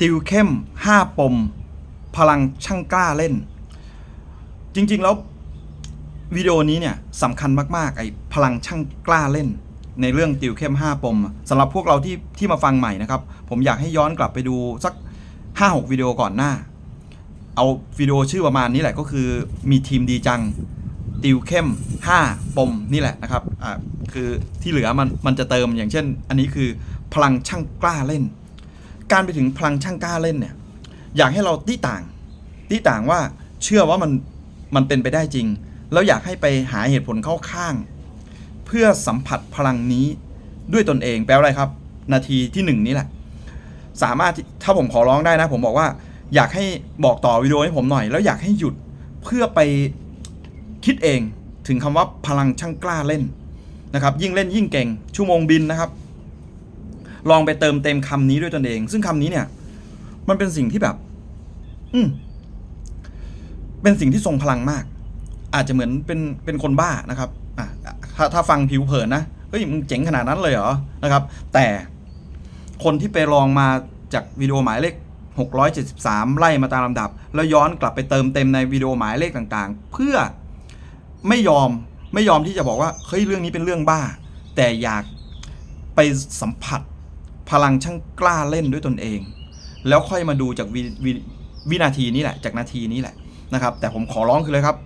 ติวเข้ม 5 ปม พลังช่างกล้าเล่น จริง ๆ แล้ววิดีโอนี้เนี่ยสำคัญมาก ๆ ไอ้พลังช่างกล้าเล่น ในเรื่องติวเข้ม 5 ปมสำหรับพวกเราที่ที่มาฟังใหม่นะครับ ผมอยากให้ย้อนกลับไปดูสัก 5-6 วิดีโอก่อนหน้า เอาวิดีโอชื่อประมาณนี้แหละก็คือมีทีมดีจัง ติวเข้ม 5 ปมนี่แหละนะครับอ่าคือที่เหลือมันมันจะเติมอย่างเช่น อันนี้คือพลังช่างกล้าเล่น การไปถึงพลังช่างกล้าเล่นเนี่ย อยากให้เราตีต่างตีต่างว่าเชื่อว่ามันมันเป็นไปได้จริง แล้วอยากให้ไปหาเหตุผลเข้าข้าง เพื่อสัมผัสพลังนี้ด้วยตนเองแปลว่าอะไรครับ นาทีที่หนึ่งนี้แหละ สามารถถ้าผมขอร้องได้นะ ผมบอกว่า อยากให้บอกต่อวิดีโอให้ผมหน่อย แล้วอยากให้หยุดเพื่อไปคิดเองถึงคำว่าพลังช่างกล้าเล่นนะครับ ยิ่งเล่นยิ่งเก่งชั่วโมงบินนะครับ ลองไปเติมเต็มคำนี้ด้วยตนเอง ซึ่งคำนี้เนี่ย มันเป็นสิ่งที่แบบ อืมเป็นสิ่งที่ทรงพลังมาก อาจจะเหมือนเป็นเป็นคนบ้านะครับอะถ้าถ้าฟังผิวเผินนะเฮ้ยมึงเจ๋งขนาดนั้นเลยเหรอนะครับ แต่คนที่ไปลองมาจากวิดีโอหมายเลข 673 ไล่มาตามลำดับ แล้วย้อนกลับไปเติมเต็มในวิดีโอหมายเลขต่างๆ เพื่อไม่ยอมไม่ยอมที่จะบอกว่าเฮ้ยเรื่องนี้เป็นเรื่องบ้า แต่อยากไปสัมผัส พลังช่างกล้าเล่นด้วยตนเอง แล้วค่อยมาดูจากวววินาทีนี้แหละ จากนาทีนี้แหละนะครับ แต่ผมขอร้องคือเลยครับ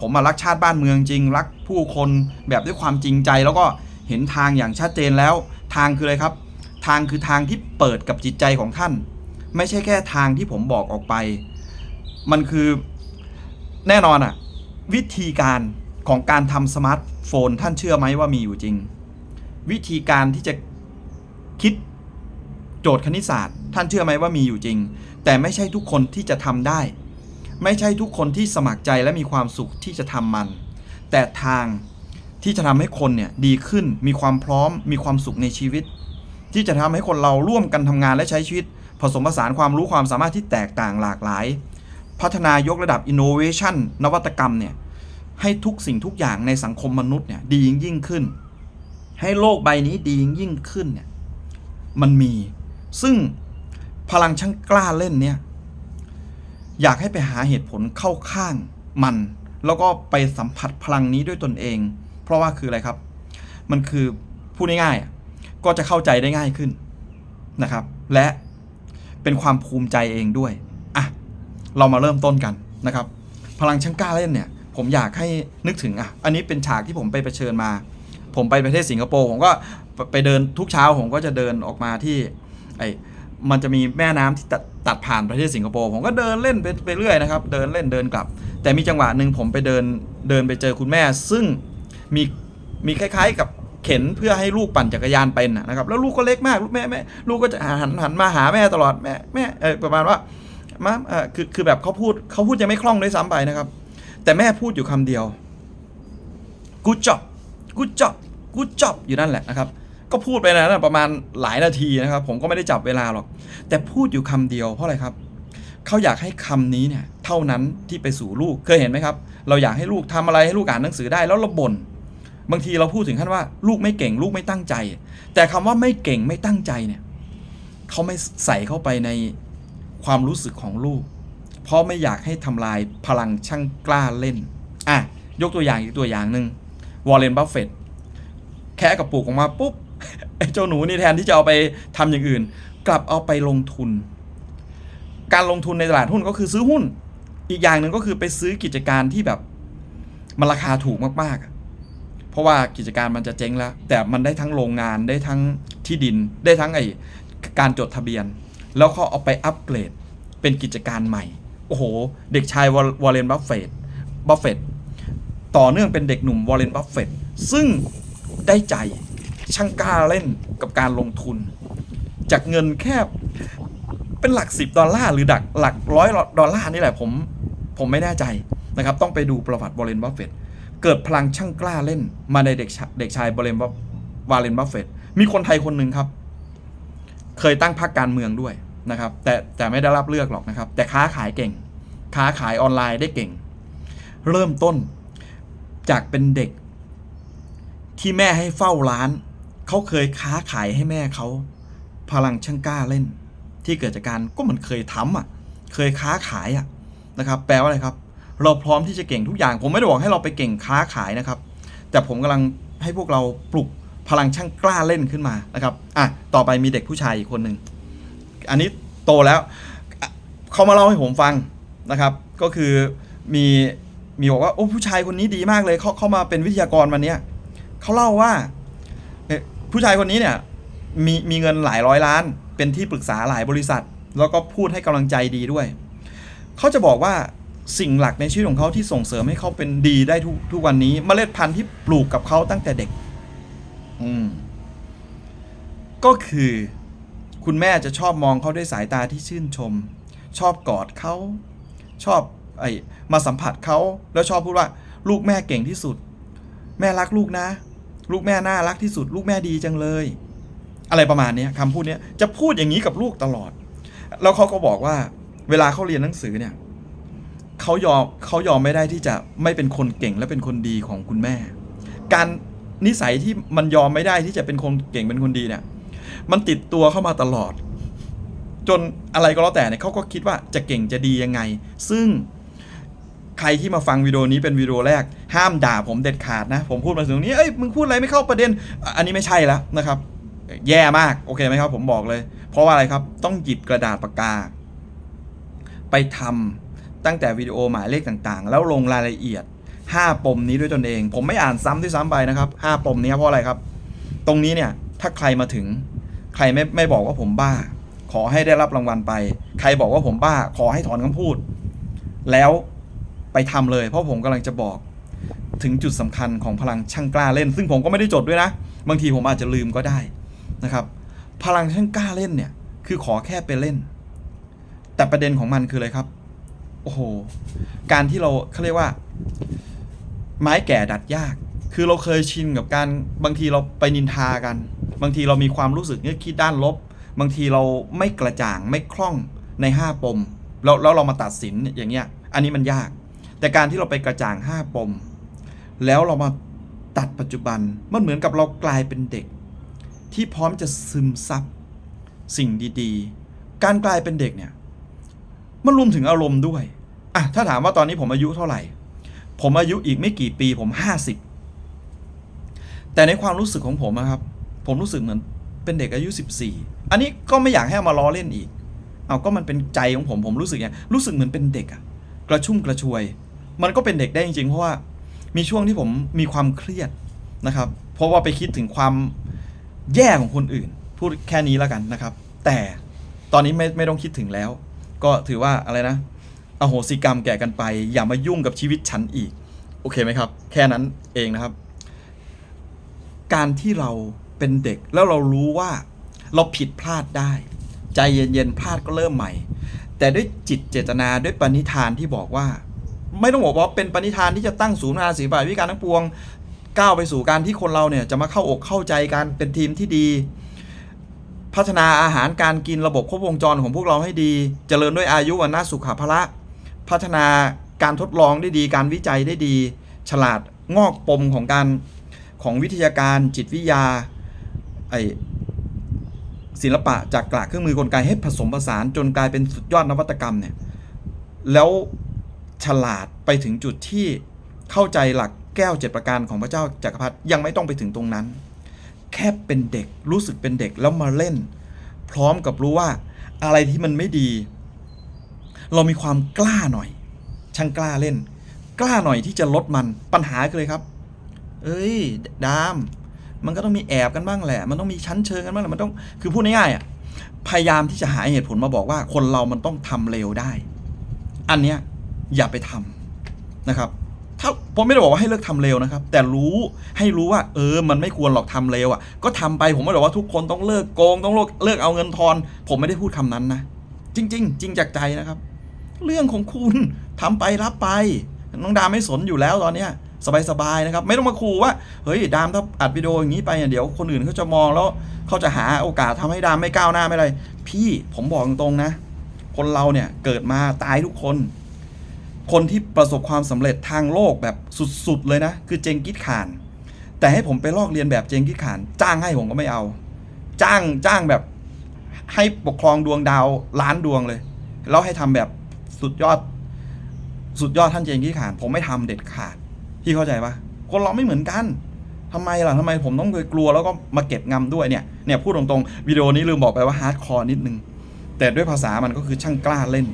ผมมารักชาติบ้านเมืองจริง รักผู้คนแบบด้วยความจริงใจ แล้วก็เห็นทางอย่างชัดเจนแล้ว ทางคืออะไรครับ ทางคือทางที่เปิดกับจิตใจของท่าน ไม่ใช่แค่ทางที่ผมบอกออกไป มันคือแน่นอนอะวิธีการของการทำสมาร์ทโฟนท่านเชื่อไหมว่ามีอยู่จริง วิธีการที่จะคิด โจทย์คณิตศาสตร์ ท่านเชื่อไหมว่ามีอยู่จริง แต่ไม่ใช่ทุกคนที่จะทำได้ ไม่ใช่ทุกคนที่สมัครใจและมีความสุขที่จะทำมัน แต่ทางที่จะทำให้คนเนี่ยดีขึ้นมีความพร้อม มีความสุขในชีวิต ที่จะทำให้คนเราร่วมกันทำงานและใช้ชีวิต ผสมผสานความรู้ความสามารถที่แตกต่างหลากหลาย พัฒนายกระดับ innovation นวัตกรรมเนี่ยให้ทุกสิ่งทุกอย่างในสังคมมนุษย์เนี่ยดียิ่งยิ่งขึ้น ให้โลกใบนี้ดียิ่งยิ่งขึ้นเนี่ยมันมี ซึ่งพลังช่างกล้าเล่นเนี่ย อยากให้ไปหาเหตุผลเข้าข้างมัน แล้วก็ไปสัมผัสพลังนี้ด้วยตนเอง เพราะว่าคืออะไรครับ มันคือพูดง่ายๆก็จะเข้าใจได้ง่ายขึ้นนะครับ และเป็นความภูมิใจเองด้วยอะเรามาเริ่มต้นกันนะครับ พลังช่างกล้าเล่นเนี่ย ผมอยากให้นึกถึงอะอันนี้เป็นฉากที่ผมไปเผชิญมา ผมไปประเทศสิงคโปร์ผมก็ไปเดินทุกเช้าผมก็จะเดินออกมาที่ ไอมันจะมีแม่น้ำที่ตัดตัดผ่านประเทศสิงคโปร์ผมก็เดินเล่นไปไปเรื่อยนะครับเดินเล่นเดินกลับ แต่มีจังหวะหนึ่งผมไปเดินเดินไปเจอคุณแม่ ซึ่งมีมีคล้าย ๆ กับเข็นเพื่อให้ลูกปั่นจักรยานเป็นนะครับแล้วลูกก็เล็กมากลูกแม่แม่ลูกก็จะหันหันมาหาแม่ตลอดแม่แม่เออประมาณว่ามาเออคือคือแบบเขาพูดเขาพูดยังไม่คล่องด้วยซ้ำไปนะครับ แต่แม่พูดอยู่คำเดียว good job good job good job อยู่นั่นแหละนะครับ ก็พูดไปนะประมาณหลายนาทีนะครับ ผมก็ไม่ได้จับเวลาหรอก แต่พูดอยู่คำเดียวเพราะอะไรครับเขาอยากให้คำนี้เนี่ยเท่านั้นที่ไปสู่ลูกเคยเห็นไหมครับ เราอยากให้ลูกทำอะไรให้ลูกอ่านหนังสือได้แล้วเราบ่นบางทีเราพูดถึงขั้นว่าลูกไม่เก่งลูกไม่ตั้งใจ แต่คำว่าไม่เก่งไม่ตั้งใจเนี่ยเขาไม่ใส่เข้าไปในความรู้สึกของลูก เพราะไม่อยากให้ทำลายพลังช่างกล้าเล่นอะยกตัวอย่างอีกตัวอย่างหนึ่งวอลเลนบัฟเฟตแค่กระปุกออกมาปุ๊บ เจ้าหนูนี่แทนที่จะเอาไปทำอย่างอื่น กลับเอาไปลงทุน การลงทุนในตลาดหุ้นก็คือซื้อหุ้น อีกอย่างหนึ่งก็คือไปซื้อกิจการที่แบบมันราคาถูกมากๆ เพราะว่ากิจการมันจะเจ๊งแล้ว แต่มันได้ทั้งโรงงานได้ทั้งที่ดิน ได้ทั้งไอ้การจดทะเบียน แล้วเขาเอาไปอัปเกรดเป็นกิจการใหม่ โอ้โห เด็กชายวอลวอลเลนบัฟเฟตบัฟเฟตต่อเนื่องเป็นเด็กหนุ่มวอลเลนบัฟเฟตซึ่งได้ใจ ช่างกล้าเล่นกับการลงทุน จากเงินแค่เป็นหลักสิบดอลลาร์หรือดักหลักร้อยดอลลาร์นี่แหละผมผมไม่แน่ใจนะครับ ต้องไปดูประวัติวอลเลนบัฟเฟตเกิดพลังช่างกล้าเล่นมาในเด็กชาเด็กชายวอลเลนวอลเลนบัฟเฟตมีคนไทยคนหนึ่งครับ เคยตั้งพรรคการเมืองด้วยนะครับ แต่แต่ไม่ได้รับเลือกหรอกนะครับ แต่ค้าขายเก่ง ค้าขายออนไลน์ได้เก่ง เริ่มต้นจากเป็นเด็กที่แม่ให้เฝ้าร้าน เขาเคยค้าขายให้แม่เขาพลังช่างกล้าเล่น ที่เกิดจากการก็มันเคยทำอะ เคยค้าขายอะนะครับ แปลว่าอะไรครับ เราพร้อมที่จะเก่งทุกอย่าง ผมไม่ได้บอกให้เราไปเก่งค้าขายนะครับ แต่ผมกำลังให้พวกเราปลุกพลังช่างกล้าเล่นขึ้นมานะครับอะต่อไปมีเด็กผู้ชายอีกคนหนึ่งอันนี้โตแล้วเขามาเล่าให้ผมฟังนะครับ ก็คือมีมีบอกว่าโอ้ผู้ชายคนนี้ดีมากเลยเขาเขามาเป็นวิทยากรวันนี้เขาเล่าว่า ผู้ชายคนนี้เนี่ยมีมีเงินหลายร้อยล้าน เป็นที่ปรึกษาหลายบริษัท แล้วก็พูดให้กำลังใจดีด้วย เขาจะบอกว่าสิ่งหลักในชีวิตของเขาที่ส่งเสริมให้เขาเป็นดีได้ทุกทุกวันนี้เมล็ดพันธุ์ที่ปลูกกับเขาตั้งแต่เด็ก อืม ก็คือ คุณแม่จะชอบมองเขาด้วยสายตาที่ชื่นชม ชอบกอดเขาชอบไอ้มาสัมผัสเขาแล้วชอบพูดว่า ลูกแม่เก่งที่สุด แม่รักลูกนะ ลูกแม่น่ารักที่สุด ลูกแม่ดีจังเลย อะไรประมาณนี้คำพูดนี้จะพูดอย่างนี้กับลูกตลอด แล้วเขาก็บอกว่า เวลาเขาเรียนหนังสือเนี่ยเขายอมเขายอมไม่ได้ที่จะไม่เป็นคนเก่งและเป็นคนดีของคุณแม่ การนิสัยที่มันยอมไม่ได้ที่จะเป็นคนเก่งเป็นคนดีเนี่ย มันติดตัวเข้ามาตลอด จนอะไรก็แล้วแต่เนี่ยเขาก็คิดว่าจะเก่งจะดียังไง ซึ่ง ใครที่มาฟังวิดีโอนี้เป็นวิดีโอแรก ห้ามด่าผมเด็ดขาดนะ ผมพูดมาถึงนี้เอ้ยมึงพูดอะไรไม่เข้าประเด็น อันนี้ไม่ใช่แล้วนะครับ แย่มากโอเคไหมครับ ผมบอกเลย เพราะว่าอะไรครับต้องหยิบกระดาษปากกา ไปทำตั้งแต่วิดีโอหมายเลขต่างๆ แล้วลงรายละเอียด 5 ปมนี้ด้วยตนเอง ผมไม่อ่านซ้ำด้วยซ้ำไปนะครับ 5 ปมนี้เพราะอะไรครับ ตรงนี้เนี่ยถ้าใครมาถึง ใครไม่ไม่บอกว่าผมบ้า ขอให้ได้รับรางวัลไป ใครบอกว่าผมบ้า ขอให้ถอนคำพูด แล้ว ไปทำเลย เพราะผมกำลังจะบอกถึงจุดสำคัญของพลังช่างกล้าเล่น ซึ่งผมก็ไม่ได้จดด้วยนะ บางทีผมอาจจะลืมก็ได้นะครับ พลังช่างกล้าเล่นเนี่ยคือขอแค่ไปเล่น แต่ประเด็นของมันคืออะไรครับ โอ้โห การที่เราเขาเรียกว่า ไม้แก่ดัดยาก คือเราเคยชินกับการบางทีเราไปนินทากัน บางทีเรามีความรู้สึกนึกคิดด้านลบ บางทีเราไม่กระจ่างไม่คล่องใน 5 ปม แล้วแล้วเรามาตัดสินอย่างเงี้ย อันนี้มันยาก แต่การที่เราไปกระจ่าง 5 ปม แล้วเรามาตัดปัจจุบัน มันเหมือนกับเรากลายเป็นเด็ก ที่พร้อมจะซึมซับสิ่งดีๆ การกลายเป็นเด็กเนี่ยมันรวมถึงอารมณ์ด้วยอะถ้าถามว่าตอนนี้ผมอายุเท่าไหร่ ผมอายุอีกไม่กี่ปีผมห้าสิบแต่ในความรู้สึกของผมนะครับ ผมรู้สึกเหมือนเป็นเด็กอายุ 14 อันนี้ก็ไม่อยากให้เอามาล้อเล่นอีก เอาก็มันเป็นใจของผมผมรู้สึกอย่างรู้สึกเหมือนเป็นเด็กอะกระชุ่มกระชวย มันก็เป็นเด็กได้จริงๆ เพราะว่ามีช่วงที่ผมมีความเครียดนะครับ เพราะว่าไปคิดถึงความแย่ของคนอื่น พูดแค่นี้แล้วกันนะครับ แต่ตอนนี้ไม่ไม่ต้องคิดถึงแล้ว ก็ถือว่าอะไรนะอโหสิกรรมแก่กันไป อย่ามายุ่งกับชีวิตฉันอีก โอเคไหมครับ แค่นั้นเองนะครับ การที่เราเป็นเด็กแล้วเรารู้ว่าเราผิดพลาดได้ ใจเย็นๆพลาดก็เริ่มใหม่ แต่ด้วยจิตเจตนาด้วยปณิธานที่บอกว่า ไม่ต้องบอกว่าเป็นปณิธานที่จะตั้งศูนย์อาศีบายวิการทั้งปวงก้าวไปสู่การที่คนเราเนี่ยจะมาเข้าอกเข้าใจกันเป็นทีมที่ดี พัฒนาอาหารการกินระบบครบวงจรของพวกเราให้ดีเจริญด้วยอายุวันนาสุขภละพัฒนาการทดลองได้ดี การวิจัยได้ดี ฉลาดงอกปมของการของวิทยาการจิตวิทยาไอศิลปะจากกลากเครื่องมือกลไกให้ผสมผสานจนกลายเป็นสุดยอดนวัตกรรมเนี่ยแล้ว ฉลาดไปถึงจุดที่เข้าใจหลักแก้วเจ็ดประการของพระเจ้าจักรพรรดิยังไม่ต้องไปถึงตรงนั้น แค่เป็นเด็กรู้สึกเป็นเด็กแล้วมาเล่น พร้อมกับรู้ว่าอะไรที่มันไม่ดี เรามีความกล้าหน่อย ช่างกล้าเล่น กล้าหน่อยที่จะลดมันปัญหาคือเลยครับ เอ้ย ดาม มันก็ต้องมีแอบกันบ้างแหละ มันต้องมีชั้นเชิงกันบ้างแหละมันต้องคือพูดง่ายๆอะพยายามที่จะหาเหตุผลมาบอกว่าคนเรามันต้องทำเร็วได้ อันเนี้ย อย่าไปทำนะครับถ้าผมไม่ได้บอกว่าให้เลิกทำเร็วนะครับ แต่รู้ให้รู้ว่า เออ มันไม่ควรหรอกทำเร็วอะ ก็ทำไปผมไม่ได้บอกว่าทุกคนต้องเลิกโกงต้องเลิกเลิกเอาเงินทอน ผมไม่ได้พูดคำนั้นนะจริง ๆ จริงจากใจนะครับ เรื่องของคุณทำไปรับไป น้องดามไม่สนอยู่แล้วตอนเนี้ยสบายๆนะครับ ไม่ต้องมาขู่ว่าเฮ้ยดามถ้าอัดวิดีโออย่างนี้ไปเนี่ยเดี๋ยวคนอื่นเขาจะมองแล้วเขาจะหาโอกาสทำให้ดามไม่ก้าวหน้าไม่ไรพี่ผมบอกตรงๆนะ คนเราเนี่ยเกิดมาตายทุกคน คนที่ประสบความสำเร็จทางโลกแบบสุดๆเลยนะ คือเจงกิสข่าน แต่ให้ผมไปลอกเรียนแบบเจงกิสข่าน จ้างให้ผมก็ไม่เอา จ้างจ้างแบบให้ปกครองดวงดาวล้านดวงเลย แล้วให้ทำแบบสุดยอด สุดยอดท่านเจงกี้ขาน ผมไม่ทำเด็ดขาดพี่เข้าใจปะคนเราไม่เหมือนกันทำไมล่ะทำไมผมต้องเคยกลัวแล้วก็มาเก็บงำด้วยเนี่ยเนี่ยพูดตรงๆวิดีโอนี้ลืมบอกไปว่าฮาร์ดคอร์นิดนึงแต่ด้วยภาษามันก็คือช่างกล้าเล่น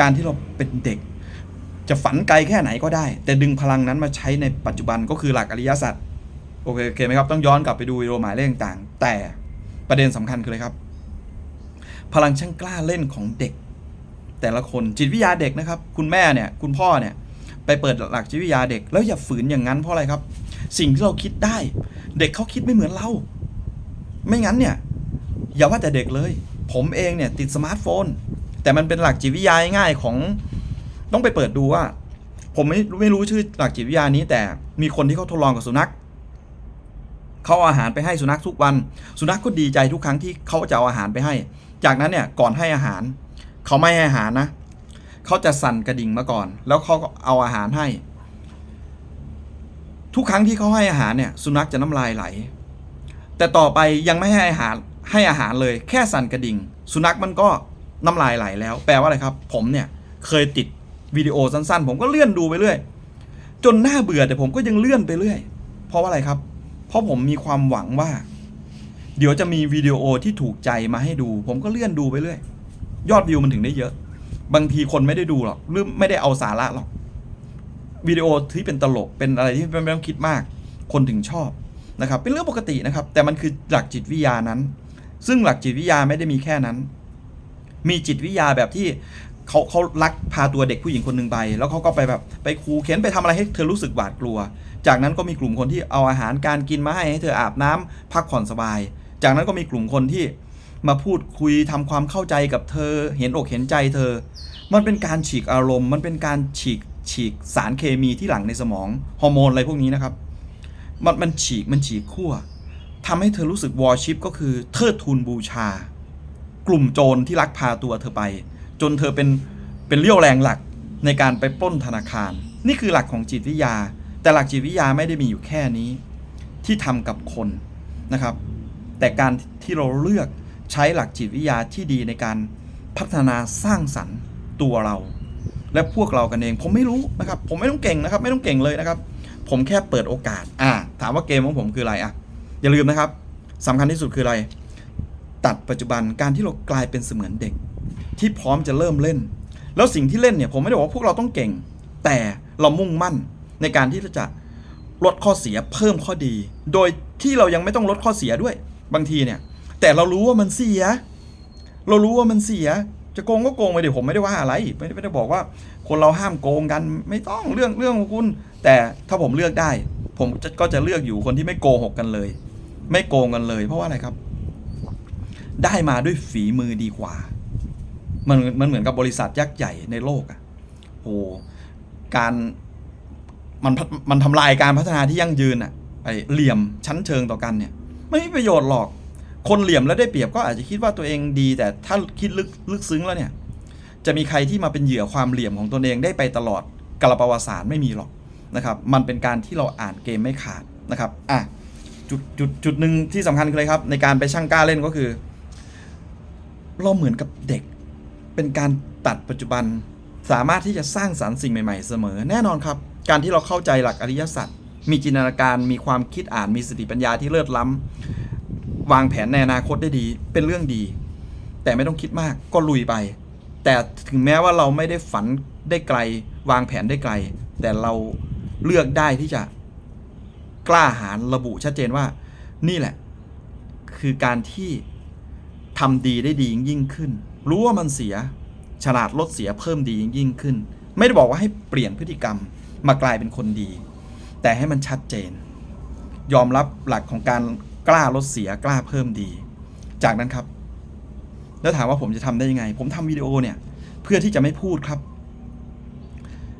การที่เราเป็นเด็ก จะฝันไกลแค่ไหนก็ได้ แต่ดึงพลังนั้นมาใช้ในปัจจุบันก็คือหลักอริยสัจโอเคโอเคไหมครับต้องย้อนกลับไปดูวิดีโอหมายเลขต่างๆ แต่ประเด็นสำคัญคืออะไรครับ พลังช่างกล้าเล่นของเด็ก แต่ละคนจิตวิทยาเด็กนะครับ คุณแม่เนี่ยคุณพ่อเนี่ยไปเปิดหลักจิตวิทยาเด็ก แล้วอย่าฝืนอย่างนั้นเพราะอะไรครับ สิ่งที่เราคิดได้ เด็กเขาคิดไม่เหมือนเรา ไม่งั้นเนี่ยอย่าว่าแต่เด็กเลย ผมเองเนี่ยติดสมาร์ทโฟน แต่มันเป็นหลักจิตวิทยาง่ายของ ต้องไปเปิดดูว่า ผมไม่ไม่รู้ชื่อหลักจิตวิทยานี้ แต่มีคนที่เขาทดลองกับสุนัขเขาเอาอาหารไปให้สุนัขทุกวัน สุนัขก็ดีใจทุกครั้งที่เขาจะเอาอาหารไปให้ จากนั้นเนี่ยก่อนให้อาหารเขาไม่ให้อาหารนะเขาจะสั่นกระดิ่งมาก่อน แล้วเขาก็เอาอาหารให้ ทุกครั้งที่เขาให้อาหารเนี่ยสุนัขจะน้ำลายไหล แต่ต่อไปยังไม่ให้อาหารให้อาหารเลยแค่สั่นกระดิ่ง สุนัขมันก็น้ำลายไหลแล้ว แปลว่าอะไรครับ ผมเนี่ยเคยติด วิดีโอสั้นๆ ผมก็เลื่อนดูไปเรื่อย จนหน้าเบื่อแต่ผมก็ยังเลื่อนไปเรื่อย เพราะว่าอะไรครับ เพราะผมมีความหวังว่า เดี๋ยวจะมีวิดีโอที่ถูกใจมาให้ดู ผมก็เลื่อนดูไปเรื่อย ยอดวิวมันถึงได้เยอะ บางทีคนไม่ได้ดูหรอกหรือไม่ได้เอาสาระหรอกวิดีโอที่เป็นตลกเป็นอะไรที่ไม่ต้องคิดมาก คนถึงชอบนะครับ เป็นเรื่องปกตินะครับ แต่มันคือหลักจิตวิทยานั้น ซึ่งหลักจิตวิทยาไม่ได้มีแค่นั้น มีจิตวิทยาแบบที่ เขาเขาลักพาตัวเด็กผู้หญิงคนหนึ่งไป แล้วเขาก็ไปแบบไปคูเข็นไปทำอะไรให้เธอรู้สึกหวาดกลัว จากนั้นก็มีกลุ่มคนที่เอาอาหารการกินมาให้ให้เธออาบน้ำพักผ่อนสบาย จากนั้นก็มีกลุ่มคนที่มาพูดคุยทำความเข้าใจกับเธอ เห็นอกเห็นใจเธอ มันเป็นการฉีกอารมณ์ มันเป็นการฉีกฉีกสารเคมีที่หลั่งในสมองฮอร์โมนอะไรพวกนี้นะครับ มันมันฉีกมันฉีกขั้วทำให้เธอรู้สึกวอร์ชิปก็คือเทิดทูนบูชา กลุ่มโจรที่ลักพาตัวเธอไป จนเธอเป็นเป็นเรี่ยวแรงหลักในการไปปล้นธนาคาร นี่คือหลักของจิตวิทยา แต่หลักจิตวิทยาไม่ได้มีอยู่แค่นี้ ที่ทำกับคนนะครับ แต่การที่เราเลือกใช้หลักจิตวิทยาที่ดีในการพัฒนาสร้างสรรค์ตัวเรา และพวกเรากันเองผมไม่รู้นะครับ ผมไม่ต้องเก่งนะครับ ไม่ต้องเก่งเลยนะครับ ผมแค่เปิดโอกาส อ่า ถามว่าเกมของผมคืออะไรอะอย่าลืมนะครับสำคัญที่สุดคืออะไร ตัดปัจจุบันการที่เรากลายเป็นเสมือนเด็ก ที่พร้อมจะเริ่มเล่น แล้วสิ่งที่เล่นเนี่ยผมไม่ได้บอกว่าพวกเราต้องเก่ง แต่เรามุ่งมั่นในการที่จะลดข้อเสียเพิ่มข้อดี โดยที่เรายังไม่ต้องลดข้อเสียด้วย บางทีเนี่ย แต่เรารู้ว่ามันเสีย เรารู้ว่ามันเสีย จะโกงก็โกงไปเดี๋ยวผมไม่ได้ว่าอะไร ไม่ได้ไม่ได้บอกว่า คนเราห้ามโกงกันไม่ต้องเรื่องเรื่องของคุณ แต่ถ้าผมเลือกได้ ผมก็จะเลือกอยู่คนที่ไม่โกหกกันเลย ไม่โกงกันเลย เพราะว่าอะไรครับ ได้มาด้วยฝีมือดีกว่า มันมันเหมือนกับบริษัทยักษ์ใหญ่ในโลกอะโอ้การมันมันทำลายการพัฒนาที่ยั่งยืนอะไอเหลี่ยมชั้นเชิงต่อกันเนี่ย ไม่มีประโยชน์หรอก คนเหลี่ยมแล้วได้เปรียบก็อาจจะคิดว่าตัวเองดี แต่ถ้าคิดลึกลึกซึ้งแล้วเนี่ย จะมีใครที่มาเป็นเหยื่อความเหลี่ยมของตนเองได้ไปตลอดกาลประวัติศาสตร์ไม่มีหรอกนะครับ มันเป็นการที่เราอ่านเกมไม่ขาดนะครับอะจุดจุดจุดหนึ่งที่สำคัญคืออะไรครับ ในการไปช่างกล้าเล่นก็คือ เราเหมือนกับเด็ก เป็นการตัดปัจจุบัน สามารถที่จะสร้างสารรค์สิ่งใหม่ๆ เสมอ แน่นอนครับ การที่เราเข้าใจหลักอริยสัจมีจินตนาการมีความคิดอ่านมีสติปัญญาที่เลิศล้ำวางแผนในอนาคตได้ดี เป็นเรื่องดี แต่ไม่ต้องคิดมากก็ลุยไป แต่ถึงแม้ว่าเราไม่ได้ฝันได้ไกล วางแผนได้ไกล แต่เราเลือกได้ที่จะกล้าหาญระบุชัดเจนว่า นี่แหละ คือการที่ทำดีได้ดียิ่งขึ้น รู้ว่ามันเสีย ฉลาดลดเสียเพิ่มดียิ่งขึ้น ไม่ได้บอกว่าให้เปลี่ยนพฤติกรรมมากลายเป็นคนดี แต่ให้มันชัดเจน ยอมรับหลักของการกล้าลดเสียกล้าเพิ่มดี จากนั้นครับ แล้วถามว่าผมจะทำได้ยังไง ผมทำวิดีโอเนี่ย เพื่อที่จะไม่พูดครับ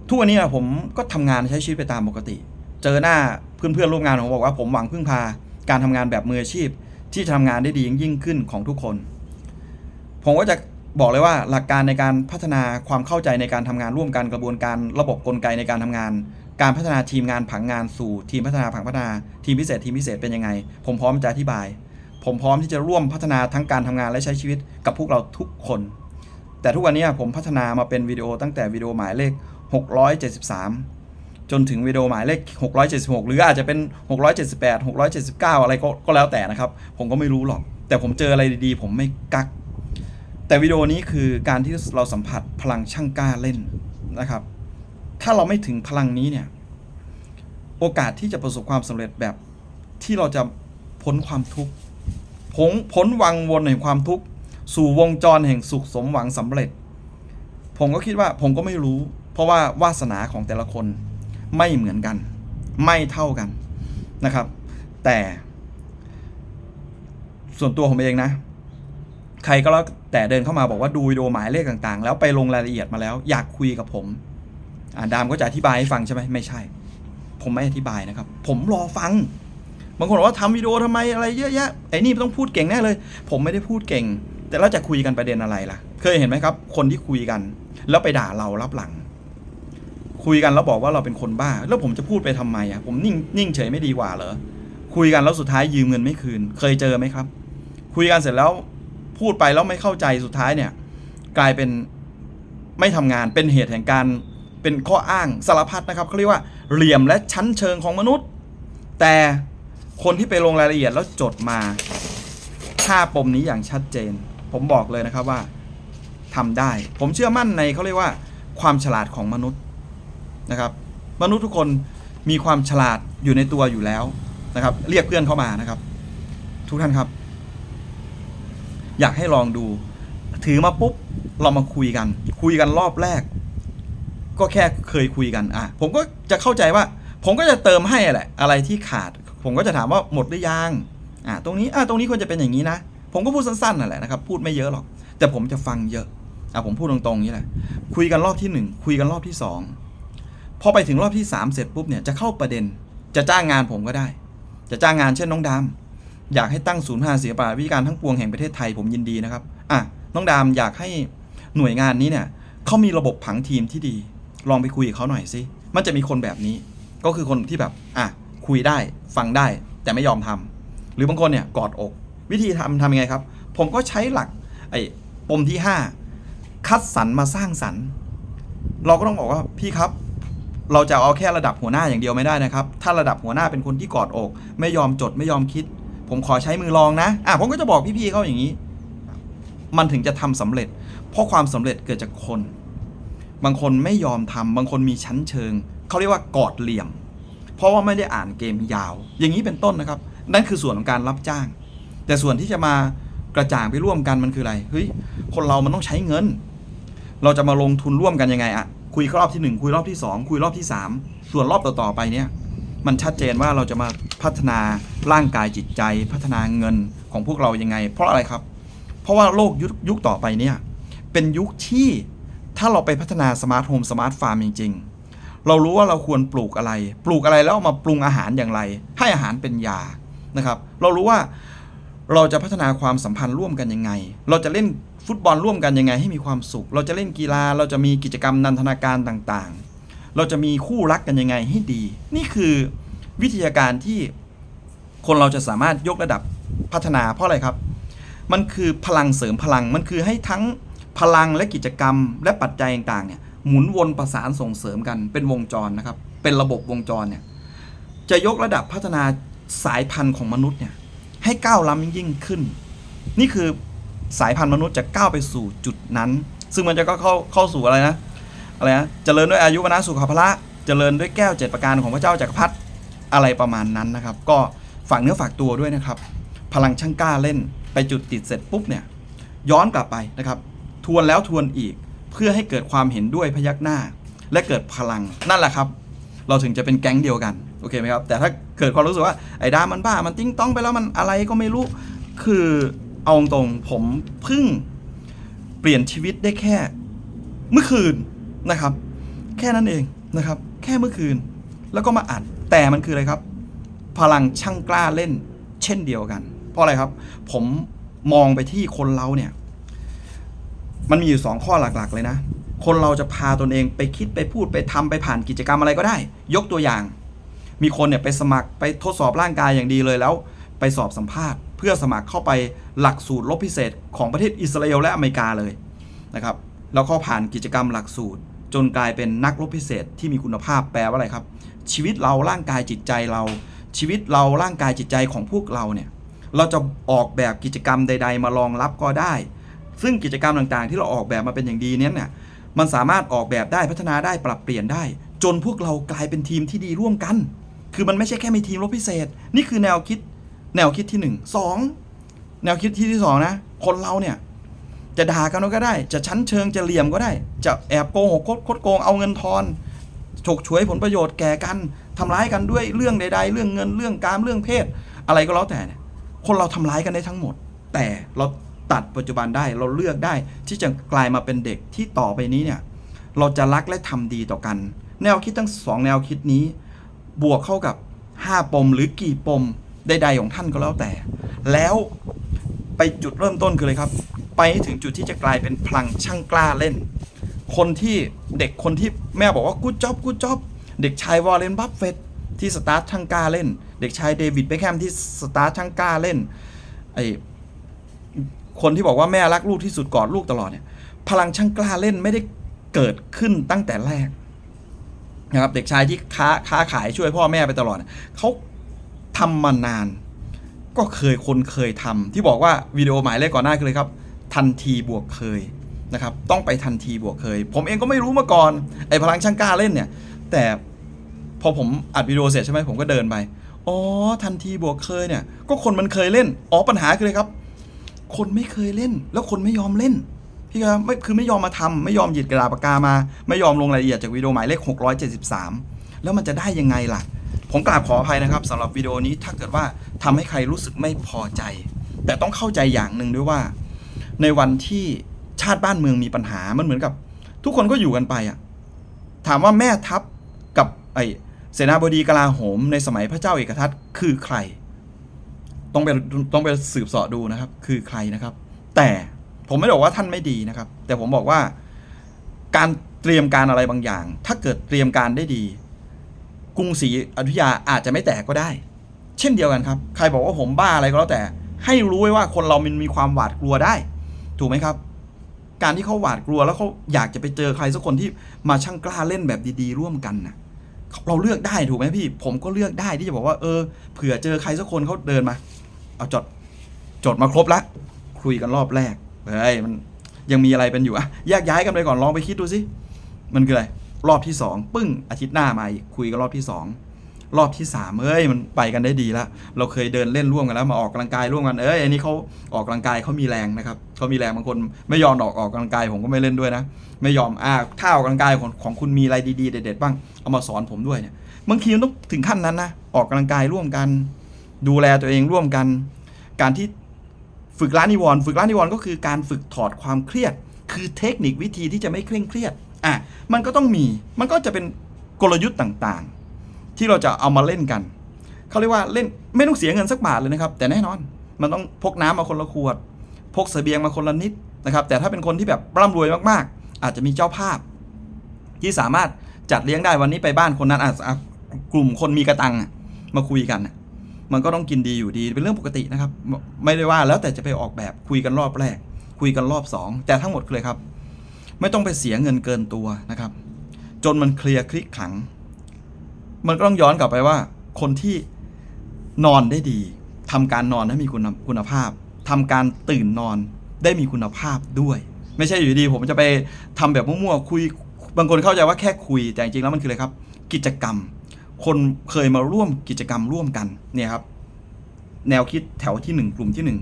ทุกวันนี้อะผมก็ทำงานใช้ชีวิตไปตามปกติ เจอหน้าเพื่อนๆร่วมงานผมบอกว่าผมหวังพึ่งพา การทำงานแบบมืออาชีพที่จะทำงานได้ดียิ่งขึ้นของทุกคน ผมก็จะ บอกเลยว่าหลักการในการพัฒนาความเข้าใจในการทำงานร่วมกันกระบวนการระบบกลไกในการทำงาน การพัฒนาทีมงานผังงานสู่ทีมพัฒนาผังพัฒนาทีมพิเศษทีมพิเศษเป็นยังไง ผมพร้อมจะอธิบาย ผมพร้อมที่จะร่วมพัฒนาทั้งการทำงานและใช้ชีวิตกับพวกเราทุกคน แต่ทุกวันนี้ผมพัฒนามาเป็นวิดีโอตั้งแต่วิดีโอหมายเลข 673 จนถึงวิดีโอหมายเลข 676 หรืออาจจะเป็น 678 679 อะไรก็ก็แล้วแต่นะครับ ผมก็ไม่รู้หรอก แต่ผมเจออะไรดีๆ ผมไม่กัก แต่วิดีโอนี้คือการที่เราสัมผัสพลังช่างกล้าเล่นนะครับ ถ้าเราไม่ถึงพลังนี้เนี่ย โอกาสที่จะประสบความสำเร็จแบบที่เราจะพ้นความทุกข์พ้นพ้นวังวนแห่งความทุกข์สู่วงจรแห่งสุขสมหวังสำเร็จ ผมก็คิดว่าผมก็ไม่รู้ เพราะว่าวาสนาของแต่ละคนไม่เหมือนกัน ไม่เท่ากันนะครับ แต่ส่วนตัวผมเองนะ ใครก็แล้วแต่เดินเข้ามาบอกว่าดูวิดีโอหมายเลขต่างๆ แล้วไปลงรายละเอียดมาแล้ว อยากคุยกับผมอ่าดามก็จะอธิบายให้ฟังใช่ไหมไม่ใช่ ผมไม่อธิบายนะครับ ผมรอฟัง บางคนบอกว่าทำวิดีโอทำไมอะไรเยอะแยะไอ้นี่ต้องพูดเก่งแน่เลย ผมไม่ได้พูดเก่ง แต่เราจะคุยกันประเด็นอะไรล่ะ เคยเห็นไหมครับ คนที่คุยกัน แล้วไปด่าเรารับหลัง คุยกันแล้วบอกว่าเราเป็นคนบ้า แล้วผมจะพูดไปทำไมอะผมนิ่งนิ่งเฉยไม่ดีกว่าเหรอคุยกันแล้วสุดท้ายยืมเงินไม่คืน เคยเจอไหมครับ คุยกันเสร็จแล้ว พูดไปแล้วไม่เข้าใจสุดท้ายเนี่ย กลายเป็นไม่ทำงานเป็นเหตุแห่งการเป็นข้ออ้างสารพัดนะครับเขาเรียกว่าเหลี่ยมและชั้นเชิงของมนุษย์ แต่คนที่ไปลงรายละเอียดแล้วจดมาห้าปมนี้อย่างชัดเจน ผมบอกเลยนะครับว่าทำได้ ผมเชื่อมั่นในเขาเรียกว่า ความฉลาดของมนุษย์นะครับ มนุษย์ทุกคนมีความฉลาดอยู่ในตัวอยู่แล้วนะครับ เรียกเพื่อนเข้ามานะครับ ทุกท่านครับ อยากให้ลองดู ถือมาปุ๊บเรามาคุยกัน คุยกันรอบแรก ก็แค่เคยคุยกันอะผมก็จะเข้าใจว่า ผมก็จะเติมให้แหละ อะไรที่ขาด ผมก็จะถามว่าหมดหรือยังอะตรงนี้อะตรงนี้ควรจะเป็นอย่างนี้นะ ผมก็พูดสั้นๆนั่นแหละนะครับพูดไม่เยอะหรอก แต่ผมจะฟังเยอะอะผมพูดตรงๆนี่แหละคุยกันรอบที่หนึ่งคุยกันรอบที่สองพอไปถึงรอบที่สามเสร็จปุ๊บเนี่ยจะเข้าประเด็น จะจ้างงานผมก็ได้ จะจ้างงานเช่นน้องดา อยากให้ตั้งศูนย์พัฒนาศิลปะวิการทั้งปวงแห่งประเทศไทยผมยินดีนะครับอะน้องดามอยากให้หน่วยงานนี้เนี่ยเขามีระบบผังทีมที่ดี ลองไปคุยกับเขาหน่อยสิมันจะมีคนแบบนี้ ก็คือคนที่แบบอะคุยได้ฟังได้แต่ไม่ยอมทำหรือบางคนเนี่ยกอดอก วิธีทำทำยังไงครับ ผมก็ใช้หลักไอ้ปมที่ 5 คัดสรรมาสร้างสรรค์ เราก็ต้องบอกว่าพี่ครับ เราจะเอาแค่ระดับหัวหน้าอย่างเดียวไม่ได้นะครับ ถ้าระดับหัวหน้าเป็นคนที่กอดอก ไม่ยอมจดไม่ยอมคิด ผมขอใช้มือลองนะอะผมก็จะบอกพี่ๆเขาอย่างนี้ มันถึงจะทำสำเร็จ เพราะความสำเร็จเกิดจากคน บางคนไม่ยอมทำบางคนมีชั้นเชิงเขาเรียกว่ากอดเหลี่ยม เพราะว่าไม่ได้อ่านเกมยาว อย่างนี้เป็นต้นนะครับ นั่นคือส่วนของการรับจ้าง แต่ส่วนที่จะมากระจ่างไปร่วมกันมันคืออะไรเฮ้ยคนเรามันต้องใช้เงิน เราจะมาลงทุนร่วมกันยังไงอะคุยรอบที่หนึ่งคุยรอบที่สองคุยรอบที่สามส่วนรอบต่อๆไปเนี่ย มันชัดเจนว่าเราจะมาพัฒนาร่างกายจิตใจ พัฒนาเงินของพวกเรายังไง เพราะอะไรครับ เพราะว่าโลกยุคยุคต่อไปเนี่ยเป็นยุคที่ถ้าเราไปพัฒนาสมาร์ทโฮมสมาร์ทฟาร์มจริง ๆ เรารู้ว่าเราควรปลูกอะไร ปลูกอะไรแล้วามาปรุงอาหารอย่างไร ให้อาหารเป็นยานะครับ เรารู้ว่าเราจะพัฒนาความสัมพันธ์ร่วมกันยังไง เราจะเล่นฟุตบอลร่วมกันยังไงให้มีความสุข เราจะเล่นกีฬา เราจะมีกิจกรรมนันทนาการต่างๆ เราจะมีคู่รักกันยังไงให้ดี นี่คือวิทยาการที่คนเราจะสามารถยกระดับพัฒนาเพราะอะไรครับ มันคือพลังเสริมพลังมันคือให้ทั้งพลังและกิจกรรม และปัจจัยต่างๆเนี่ยหมุนวนประสานส่งเสริมกันเป็นวงจรนะครับ เป็นระบบวงจรเนี่ยจะยกระดับพัฒนาสายพันธุ์ของมนุษย์เนี่ยให้ก้าวล้ำยิ่งขึ้น นี่คือสายพันธุ์มนุษย์จะก้าวไปสู่จุดนั้น ซึ่งมันจะก็เข้าเข้าสู่อะไรนะ อะไรนะเจริญด้วยอายุวนะสุขภาระเจริญด้วยแก้วเจ็ดประการของพระเจ้าจักรพรรดิอะไรประมาณนั้นนะครับ ก็ฝากเนื้อฝากตัวด้วยนะครับ พลังช่างกล้าเล่นไปจุดติดเสร็จปุ๊บเนี่ยย้อนกลับไปนะครับ ทวนแล้วทวนอีกเพื่อให้เกิดความเห็นด้วยพยักหน้า และเกิดพลังนั่นแหละครับ เราถึงจะเป็นแก๊งเดียวกันโอเคไหมครับ แต่ถ้าเกิดความรู้สึกว่าไอ้ดามันบ้ามันติ้งต้องไปแล้วมันอะไรก็ไม่รู้คือเอาตรงผมเพิ่งเปลี่ยนชีวิตได้แค่ เมื่อคืน นะครับ แค่นั้นเองนะครับ แค่เมื่อคืน แล้วก็มาอ่านแต่มันคืออะไรครับ พลังช่างกล้าเล่น เช่นเดียวกัน เพราะอะไรครับ ผมมองไปที่คนเราเนี่ย มันมีอยู่สองข้อหลักๆ เลยนะ คนเราจะพาตนเองไปคิดไปพูดไปทำไปผ่านกิจกรรมอะไรก็ได้ ยกตัวอย่าง มีคนเนี่ยไปสมัครไปทดสอบร่างกายอย่างดีเลยแล้ว ไปสอบสัมภาษณ์ เพื่อสมัครเข้าไปหลักสูตรลบพิเศษของประเทศอิสราเอลและอเมริกาเลยนะครับ แล้วก็ผ่านกิจกรรมหลักสูตร จนกลายเป็นนักรบพิเศษที่มีคุณภาพแปลว่าอะไรครับ ชีวิตเราร่างกายจิตใจเรา ชีวิตเราร่างกายจิตใจของพวกเราเนี่ยเราจะออกแบบกิจกรรมใด ๆ มารองรับก็ได้ ซึ่งกิจกรรมต่างๆ ที่เราออกแบบมาเป็นอย่างดีเนี้ยเนี่ยมันสามารถออกแบบได้พัฒนาได้ปรับเปลี่ยนได้ จนพวกเรากลายเป็นทีมที่ดีร่วมกัน คือมันไม่ใช่แค่มีทีมรบพิเศษ นี่คือแนวคิด แนวคิดที่หนึ่งสองแนวคิดที่ที่สองนะคนเราเนี่ย จะด่ากันก็ได้ จะชั้นเชิงจะเหลี่ยมก็ได้ จะแอบโกหกคดโกงเอาเงินทอนฉกฉวยผลประโยชน์แก่กันทำร้ายกันด้วยเรื่องใด ๆ เรื่องเงินเรื่องการเรื่องเพศ อะไรก็แล้วแต่เนี่ยคนเราทำร้ายกันได้ทั้งหมด แต่เราตัดปัจจุบันได้เราเลือกได้ที่จะกลายมาเป็นเด็กที่ต่อไปนี้เนี่ยเราจะรักและทำดีต่อกัน แนวคิดทั้งสองแนวคิดนี้ บวกเข้ากับ 5 ปมหรือกี่ปมใดๆของท่านก็แล้วแต่ แล้ว ไปจุดเริ่มต้นคือเลยครับ ไปถึงจุดที่จะกลายเป็นพลังช่างกล้าเล่น คนที่เด็กคนที่แม่บอกว่ากูจอบกูจอบเด็กชายวอร์เรนบัฟเฟตที่สตาร์ทช่างกล้าเล่น เด็กชายเดวิดเบคแฮมที่สตาร์ทช่างกล้าเล่นไอคนที่บอกว่าแม่รักลูกที่สุดกอดลูกตลอดเนี่ยพลังช่างกล้าเล่นไม่ได้เกิดขึ้นตั้งแต่แรกนะครับเด็กชายที่ค้าค้าขายช่วยพ่อแม่ไปตลอดเนี่ยเขาทำมานาน ก็เคยคนเคยทำที่บอกว่าวิดีโอหมายเลขก่อนหน้าคือเลยครับ ทันทีบวกเคยนะครับ ต้องไปทันทีบวกเคย ผมเองก็ไม่รู้มาก่อนไอ้พลังช่างกล้าเล่นเนี่ย แต่พอผมอัดวิดีโอเสร็จใช่ไหมผมก็เดินไปอ๋อทันทีบวกเคยเนี่ย ก็คนมันเคยเล่นอ๋อปัญหาคือเลยครับ คนไม่เคยเล่น แล้วคนไม่ยอมเล่นพี่ครับไม่คือไม่ยอมมาทำไม่ยอมหยิบกระดาษปากกามา ไม่ยอมลงรายละเอียดจากวิดีโอหมายเลข673 แล้วมันจะได้ยังไงล่ะ ผมกราบขออภัยนะครับสำหรับวิดีโอนี้ถ้าเกิดว่าทำให้ใครรู้สึกไม่พอใจ แต่ต้องเข้าใจอย่างหนึ่งด้วยว่า ในวันที่ชาติบ้านเมืองมีปัญหามันเหมือนกับ ทุกคนก็อยู่กันไปอะถามว่าแม่ทัพกับไอเสนาบดีกลาโหม ในสมัยพระเจ้าเอกทัตคือใคร ต้องไปต้องไปสืบเสาะดูนะครับ คือใครนะครับ แต่ผมไม่ได้บอกว่าท่านไม่ดีนะครับ แต่ผมบอกว่าการเตรียมการอะไรบางอย่าง ถ้าเกิดเตรียมการได้ดี รุงศรีอยุธยาอาจจะไม่แตกก็ได้ เช่นเดียวกันครับ ใครบอกว่าผมบ้าอะไรก็แล้วแต่ ให้รู้ไว้ว่าคนเรามันมีความหวาดกลัวได้ ถูกไหมครับ การที่เขาหวาดกลัวแล้วเขาอยากจะไปเจอใครสักคนที่มาช่างกล้าเล่นแบบดีๆ ร่วมกันนะเราเลือกได้ถูกไหมพี่ ผมก็เลือกได้ที่จะบอกว่าเออเผื่อเจอใครสักคนเขาเดินมา เอาจดจดมาครบแล้วคุยกันรอบแรกเฮ้ยมันยังมีอะไรเป็นอยู่อะแยกย้ายกันไปก่อนลองไปคิดดูสิมันคืออะไร รอบที่สองปึ้งอาทิตย์หน้ามาอีกคุยกันรอบที่สองรอบที่สามเฮ้ยมันไปกันได้ดีแล้ว เราเคยเดินเล่นร่วมกันแล้วมาออกกำลังกายร่วมกันเอ้ยอันนี้เขาออกกำลังกายเขามีแรงนะครับเขามีแรงบางคนไม่ยอมออกออกกำลังกายผมก็ไม่เล่นด้วยนะ ไม่ยอมอ่าถ้าออกกำลังกายของของคุณมีอะไรดีๆเด็ดๆบ้างเอามาสอนผมด้วยเนี่ยบางทีมันต้องถึงขั้นนั้นนะออกกำลังกายร่วมกัน ดูแลตัวเองร่วมกัน การที่ฝึกล้านิวรณ์ฝึกล้านิวรณ์ก็คือการฝึกถอดความเครียด คือเทคนิควิธีที่จะไม่เคร่งเครียด อะมันก็ต้องมีมันก็จะเป็นกลยุทธ์ต่างๆ ที่เราจะเอามาเล่นกันเขาเรียกว่าเล่นไม่ต้องเสียเงินสักบาทเลยนะครับ แต่แน่นอนมันต้องพกน้ำมาคนละขวด พกเสบียงมาคนละนิดนะครับ แต่ถ้าเป็นคนที่แบบร่ำรวยมากๆ อาจจะมีเจ้าภาพ ที่สามารถจัดเลี้ยงได้วันนี้ไปบ้านคนนั้นอาจจะกลุ่มคนมีกระตังมาคุยกัน มันก็ต้องกินดีอยู่ดีเป็นเรื่องปกตินะครับ ไม่ได้ว่าแล้วแต่จะไปออกแบบคุยกันรอบแรก คุยกันรอบสองแต่ทั้งหมดเลยครับ ไม่ต้องไปเสียเงินเกินตัวนะครับ จนมันเคลียร์คลิกขัง มันก็ต้องย้อนกลับไปว่า คนที่นอนได้ดีทำการนอนให้มีคุณคุณภาพทำการตื่นนอนได้มีคุณภาพด้วย ไม่ใช่อยู่ดี ผมจะไปทำแบบมั่วๆคุยบางคนเข้าใจว่าแค่คุยแต่จริงๆแล้วมันคืออะไรครับ กิจกรรม คนเคยมาร่วมกิจกรรมร่วมกันเนี่ยครับแนวคิดแถวที่หนึ่งกลุ่มที่หนึ่ง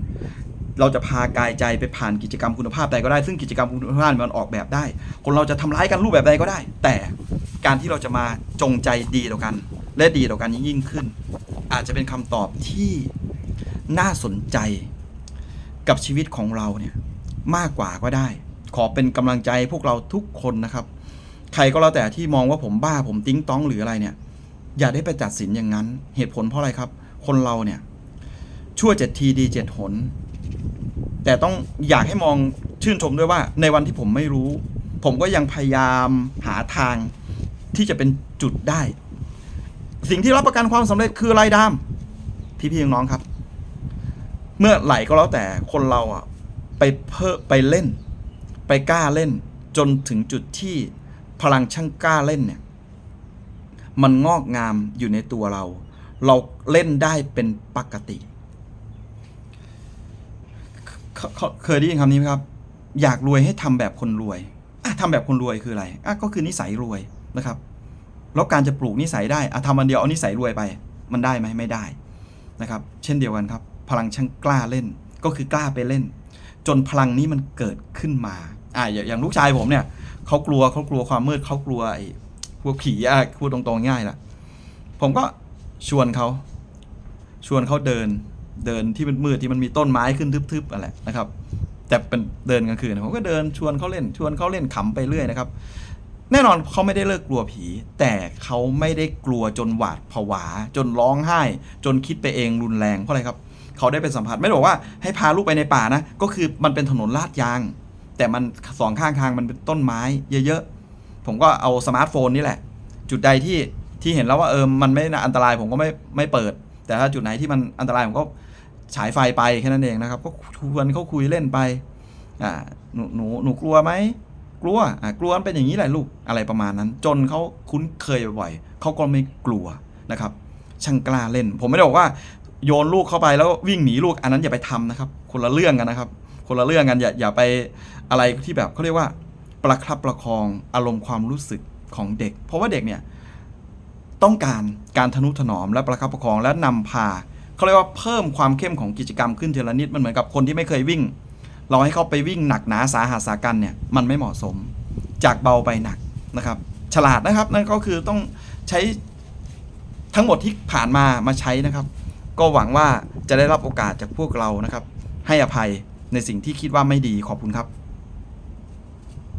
เราจะพากายใจไปผ่านกิจกรรมคุณภาพใดก็ได้ ซึ่งกิจกรรมคุณภาพมันออกแบบได้ คนเราจะทำร้ายกันรูปแบบใดก็ได้ แต่การที่เราจะมาจงใจดีต่อกัน และดีต่อกันยิ่งขึ้น อาจจะเป็นคำตอบที่น่าสนใจกับชีวิตของเราเนี่ยมากกว่าก็ได้ ขอเป็นกำลังใจพวกเราทุกคนนะครับ ใครก็แล้วแต่ที่มองว่าผมบ้าผมติ้งต้องหรืออะไรเนี่ย อย่าได้ไปตัดสินอย่างนั้น เหตุผลเพราะอะไรครับ คนเราเนี่ยชั่วเจ็ดทีดีเจ็ดหน แต่ต้องอยากให้มองชื่นชมด้วยว่าในวันที่ผมไม่รู้ ผมก็ยังพยายามหาทางที่จะเป็นจุดได้ สิ่งที่รับประกันความสำเร็จคืออะไรดาม พี่ๆน้องครับ เมื่อไหร่ก็แล้วแต่คนเราอะไปเพิ่ไปเล่น ไปกล้าเล่น จนถึงจุดที่พลังช่างกล้าเล่นเนี่ย มันงอกงามอยู่ในตัวเรา เราเล่นได้เป็นปกติ เคเคเคยได้ยินคำนี้ไหมครับ อยากรวยให้ทำแบบคนรวยอะทำแบบคนรวยคืออะไรอะก็คือนิสัยรวยนะครับ แล้วการจะปลูกนิสัยได้อะทำวันเดียวเอานิสัยรวยไป มันได้ไหมไม่ได้นะครับ เช่นเดียวกันครับ พลังช่างกล้าเล่นก็คือกล้าไปเล่น จนพลังนี้มันเกิดขึ้นมาอ่าอย่างอย่างลูกชายผมเนี่ยเขากลัวเขากลัวความมืดเขากลัวไอ้พวกผีอะพูดตรงๆง่ายละผมก็ชวนเขาชวนเขาเดิน เดินที่มันมืดที่มันมีต้นไม้ขึ้นทึบๆอะไรนะครับ แต่เป็นเดินกลางคืนผมก็เดินชวนเขาเล่นชวนเขาเล่นขำไปเรื่อยนะครับ แน่นอนเขาไม่ได้เลิกกลัวผี แต่เขาไม่ได้กลัวจนหวาดผวา จนร้องไห้ จนคิดไปเองรุนแรงเพราะอะไรครับเขาได้ไปสัมผัสไม่ได้บอกว่าให้พาลูกไปในป่านะก็คือมันเป็นถนนลาดยาง แต่มันสองข้างทางมันเป็นต้นไม้ เยอะๆผมก็เอาสมาร์ทโฟนนี่แหละ จุดใดที่ที่เห็นแล้วว่าเออมันไม่น่าอันตรายผมก็ไม่ไม่เปิด แต่ถ้าจุดไหนที่มันอันตรายผมก็ ฉายไฟไปแค่นั้นเองนะครับ ก็ชวนเขาคุยเล่นไปอ่าหนูหนูหนูกลัวไหมกลัวอะกลัวมันเป็นอย่างนี้แหละลูกอะไรประมาณนั้น จนเขาคุ้นเคยบ่อยๆเขาก็ไม่กลัวนะครับ ช่างกล้าเล่น ผมไม่ได้บอกว่าโยนลูกเข้าไปแล้ววิ่งหนีลูกอันนั้นอย่าไปทำนะครับ คนละเรื่องกันนะครับ คนละเรื่องกันอย่าอย่าไปอะไรที่แบบเขาเรียกว่า ประคับประคองอารมณ์ความรู้สึกของเด็ก เพราะว่าเด็กเนี่ยต้องการการทนุถนอมและประคับประคองและนำพา เขาเรียกว่าเพิ่มความเข้มของกิจกรรมขึ้นทีละนิดมันเหมือนกับคนที่ไม่เคยวิ่ง เราให้เขาไปวิ่งหนักหนาสาหัสสากันเนี่ยมันไม่เหมาะสม จากเบาไปหนักนะครับ ฉลาดนะครับนั่นก็คือต้องใช้ทั้งหมดที่ผ่านมามาใช้นะครับ ก็หวังว่าจะได้รับโอกาสจากพวกเรานะครับ ให้อภัยในสิ่งที่คิดว่าไม่ดีขอบคุณครับ